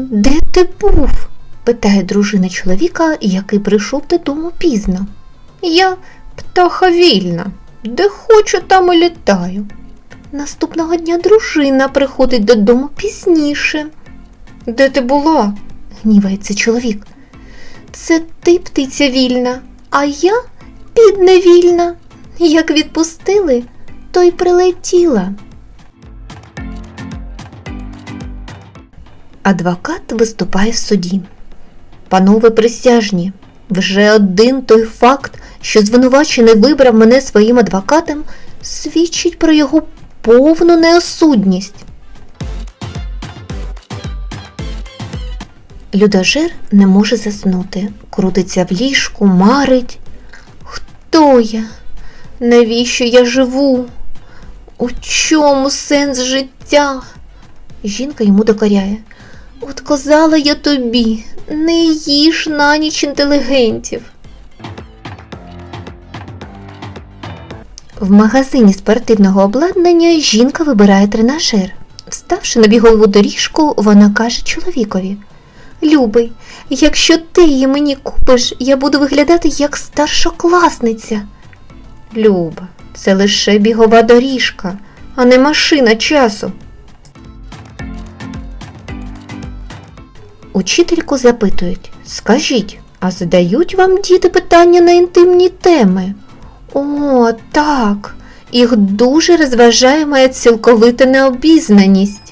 Де ти був? питає дружина чоловіка, який прийшов додому пізно. Я птаха вільна, де хочу, там і літаю. Наступного дня дружина приходить додому пізніше. Де ти була? гнівається чоловік. Це ти птиця вільна, а я підневільна. Як відпустили, то й прилетіла. Адвокат виступає в суді. Панове присяжні, вже один той факт, що звинувачений вибрав мене своїм адвокатом, свідчить про його повну неосудність. Людожер не може заснути, крутиться в ліжку, марить. Хто я? Навіщо я живу? У чому сенс життя? Жінка йому докоряє. От казала я тобі, не їж на ніч інтелігентів. В магазині спортивного обладнання жінка вибирає тренажер. Вставши на бігову доріжку, вона каже чоловікові: Любий, якщо ти її мені купиш, я буду виглядати як старшокласниця. Люба, це лише бігова доріжка, а не машина часу. Учительку запитують, скажіть, а задають вам діти питання на інтимні теми? О, так. Їх дуже розважає моя цілковита необізнаність.